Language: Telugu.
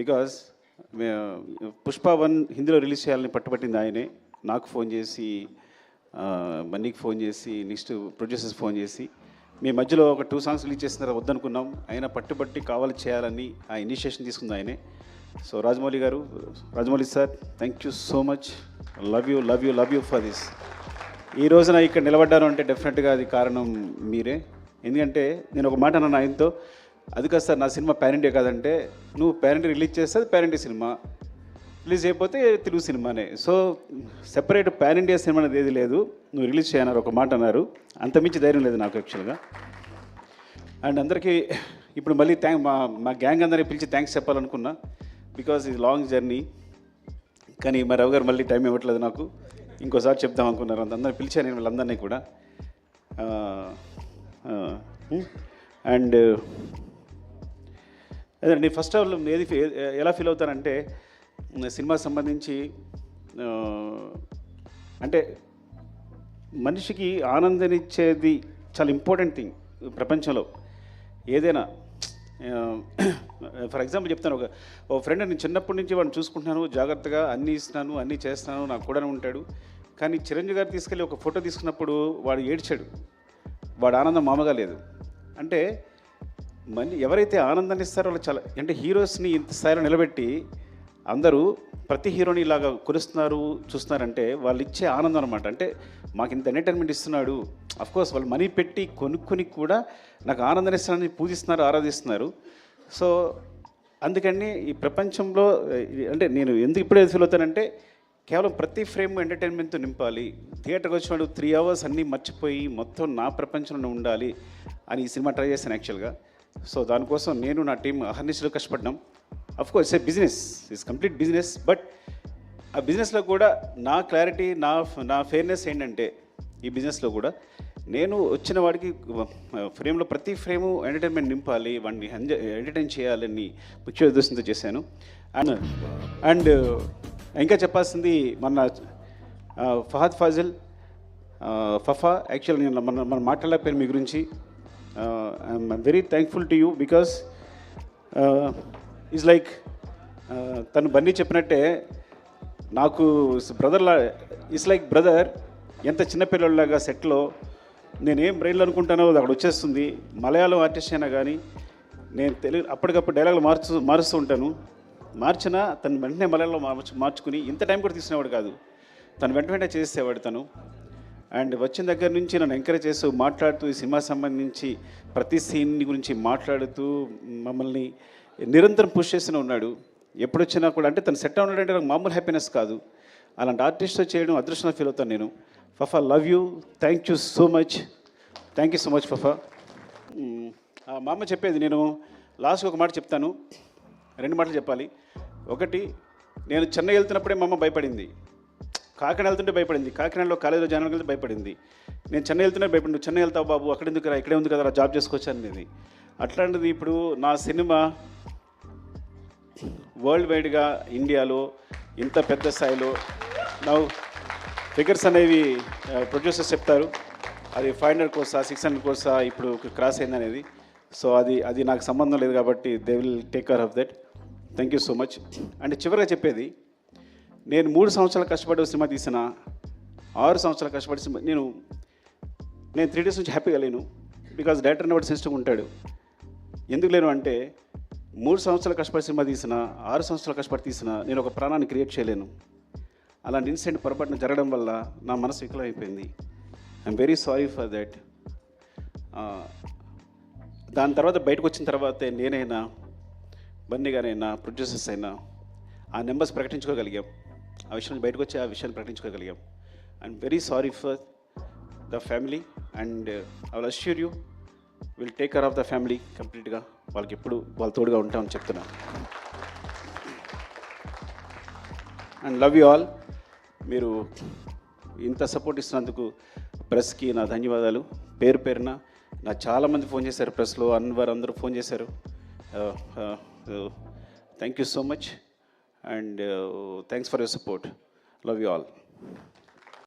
బికాస్ పుష్ప వన్ హిందీలో రిలీజ్ చేయాలని పట్టుబట్టింది ఆయనే. నాకు ఫోన్ చేసి బన్నీకి ఫోన్ చేసి నెక్స్ట్ ప్రొడ్యూసర్స్ ఫోన్ చేసి. మీ మధ్యలో ఒక టూ సాంగ్స్ రిలీజ్ చేసిన తర్వాత వద్దనుకున్నాం. ఆయన పట్టుబట్టి కావాలి చేయాలని ఆ ఇనిషియేషన్ తీసుకుంది ఆయనే. So Rajamouli garu Rajamouli sir thank you so much love you love you love you for this ఈ రోజున ఇక్కడ నిలబడ్డాను అంటే డెఫినెట్గా అది కారణం మీరే. ఎందుకంటే నేను ఒక మాట అన్నాను ఆయనతో. అది కాదు సార్ నా సినిమా పాన్ ఇండియా కాదంటే నువ్వు పేరెంట్ రిలీజ్ చేస్తే అది సినిమా. రిలీజ్ అయిపోతే తెలుగు సినిమానే. So separate pan India cinema అనేది ఏది లేదు. నువ్వు రిలీజ్ చేయన్నారు ఒక మాట అన్నారు. అంత మించి ధైర్యం లేదు నాకు యాక్చువల్గా అండ్ అందరికీ ఇప్పుడు మళ్ళీ థ్యాంక్ మా మా గ్యాంగ్ అందరినీ పిలిచి థ్యాంక్స్ చెప్పాలనుకున్నా బికాజ్ ఇది లాంగ్ జర్నీ కానీ మా రవి గారు మళ్ళీ టైం ఇవ్వట్లేదు నాకు. ఇంకోసారి చెప్దాం అనుకున్నారు. అందరిని పిలిచాను నేను వీళ్ళందరినీ కూడా. అండ్ అదే నేను ఫస్ట్ ఆఫ్ ఆల్ ఏది ఎలా ఫీల్ అవుతానంటే సినిమాకి సంబంధించి అంటే మనిషికి ఆనందనిచ్చేది చాలా ఇంపార్టెంట్ థింగ్ ప్రపంచంలో. ఏదైనా ఫర్ ఎగ్జాంపుల్ చెప్తాను ఒక ఓ ఫ్రెండ్ నేను చిన్నప్పటి నుంచి వాడిని చూసుకుంటున్నాను జాగ్రత్తగా అన్నీ ఇస్తున్నాను అన్నీ చేస్తున్నాను నాకు కూడా ఉంటాడు. కానీ చిరంజీవి గారు తీసుకెళ్ళి ఒక ఫోటో తీసుకున్నప్పుడు వాడు ఏడ్చాడు. వాడు ఆనందం మామగా లేదు. అంటే మళ్ళీ ఎవరైతే ఆనందాన్ని ఇస్తారో వాళ్ళు చాలా అంటే హీరోస్ని ఇంత స్థాయిలో నిలబెట్టి అందరూ ప్రతి హీరోని ఇలాగా కొలుస్తున్నారు చూస్తున్నారంటే వాళ్ళు ఇచ్చే ఆనందం అనమాట అంటే మాకు ఇంత ఎంటర్టైన్మెంట్ ఇస్తున్నాడు. కోర్స్ వాళ్ళు మనీ పెట్టి కొనుక్కొని కూడా నాకు ఆనందాన్ని ఇస్తానని పూజిస్తున్నారు ఆరాధిస్తున్నారు. సో అందుకని ఈ ప్రపంచంలో అంటే నేను ఎందుకు ఇప్పుడే ఫీల్ అవుతానంటే కేవలం ప్రతి ఫ్రేమ్ ఎంటర్టైన్మెంట్తో నింపాలి. థియేటర్కి వచ్చినప్పుడు త్రీ అవర్స్ అన్నీ మర్చిపోయి మొత్తం నా ప్రపంచంలో ఉండాలి అని ఈ సినిమా ట్రై చేశాను యాక్చువల్గా సో దానికోసం నేను నా టీం అహర్నిశలు కష్టపడ్డాం. Of course a business is complete business but ఆ బిజినెస్లో కూడా నా క్లారిటీ నా నా ఫెయిర్నెస్ ఏంటంటే ఈ బిజినెస్లో కూడా నేను వచ్చిన వాడికి ఫ్రేమ్లో ప్రతి ఫ్రేము ఎంటర్టైన్మెంట్ నింపాలి వాడిని ఎంటర్టైన్ చేయాలని ముఖ్య ఉద్దేశంతో చేశాను. అండ్ అండ్ ఇంకా చెప్పాల్సింది మన ఫహద్ ఫాజిల్ ఫఫా యాక్చువల్ నేను మన మన మాట్లాడలేకపోయాను మీ గురించి. I'm very thankful to you because is like తను బన్నీ చెప్పినట్టే నాకు బ్రదర్లా ఇట్స్ లైక్ బ్రదర్ ఎంత చిన్నపిల్లలాగా సెట్లో నేనేం బ్రెయిన్లు అనుకుంటానో అది అక్కడ వచ్చేస్తుంది. మలయాళం ఆర్టిస్ట్ అయినా కానీ నేను తెలుగు అప్పటికప్పుడు డైలాగులు మార్చు మారుస్తూ ఉంటాను. మార్చినా తను వెంటనే మలయాళంలో మార్చు మార్చుకుని ఇంత టైం కూడా తీసుకునేవాడు కాదు. తను వెంట వెంటనే చేసేవాడు తను. అండ్ వచ్చిన దగ్గర నుంచి నన్ను ఎంకరేజ్ చేస్తూ మాట్లాడుతూ ఈ సినిమా సంబంధించి ప్రతి సీన్ గురించి మాట్లాడుతూ మమ్మల్ని నిరంతరం పుష్ చేస్తూనే ఉన్నాడు. ఎప్పుడు వచ్చినా కూడా అంటే తను సెట్ ఉన్నాడంటే నాకు మామూలు హ్యాపీనెస్ కాదు. అలాంటి ఆర్టిస్ట్తో చేయడం అదృష్టంగా ఫీల్ అవుతాను నేను. Fafa love you thank you so much thank you so much Fafa. మా అమ్మ చెప్పేది నేను లాస్ట్ ఒక మాట చెప్తాను. రెండు మాటలు చెప్పాలి. ఒకటి నేను చెన్నై వెళ్తున్నప్పుడే మా అమ్మ భయపడింది. కాకినాడ వెళ్తుంటే భయపడింది. కాకినాడలో కాలేజీలో జాయిన్ వెళ్తే భయపడింది. నేను చెన్నై వెళ్తుంటే భయపడింది. చెన్నై వెళ్తావు బాబు అక్కడ ఎందుకు రా ఇక్కడే ఉంది కదా జాబ్ చేసుకోవచ్చు అనేది. అట్లాంటిది ఇప్పుడు నా సినిమా వరల్డ్ వైడ్గా ఇండియాలో ఇంత పెద్ద స్థాయిలో నా ఫిగర్స్ అనేవి ప్రొడ్యూసర్స్ చెప్తారు. అది ఫైవ్ హండ్రెడ్ కోర్సా సిక్స్ హండ్రెడ్ కోర్సా ఇప్పుడు క్రాస్ అయింది అనేది. సో అది అది నాకు సంబంధం లేదు కాబట్టి they will take care of that. Thank you so much. And చివరిగా చెప్పేది నేను మూడు సంవత్సరాలు కష్టపడి సినిమా తీసిన ఆరు సంవత్సరాలు కష్టపడి సినిమా నేను నేను త్రీ డేస్ నుంచి హ్యాపీగా లేను. బికాజ్ డైరెక్టర్ అనేవాడు సెన్సిటివ్ ఉంటాడు. ఎందుకు లేను అంటే మూడు సంవత్సరాలు కష్టపడి సినిమా తీసిన ఆరు సంవత్సరాలు కష్టపడి తీసిన నేను ఒక ప్రాణాన్ని క్రియేట్ చేయలేను. అలాంటి ఇన్సిడెంట్ పొరపాటున జరగడం వల్ల నా మనసు వికలం అయిపోయింది. I'm very sorry for that దాని తర్వాత బయటకు వచ్చిన తర్వాతే నేనైనా బన్నీ గారైనా ప్రొడ్యూసర్స్ అయినా ఆ నెంబర్స్ ప్రకటించుకోగలిగాం. ఆ విషయం బయటకు వచ్చి ఆ విషయాన్ని ప్రకటించుకోగలిగాం. I'm very sorry for the family and I will assure you will take care of the family కంప్లీట్గా వాళ్ళకి ఎప్పుడు వాళ్ళ తోడుగా ఉంటామని చెప్తున్నా. అండ్ లవ్ యూ ఆల్ మీరు ఇంత సపోర్ట్ ఇస్తున్నందుకు ప్రెస్కి నా ధన్యవాదాలు. పేరు పేరున నా చాలామంది ఫోన్ చేశారు ప్రెస్లో. అన్వర్ అందరూ ఫోన్ చేశారు. Thank you so much and uh, thanks for your support. Love you all.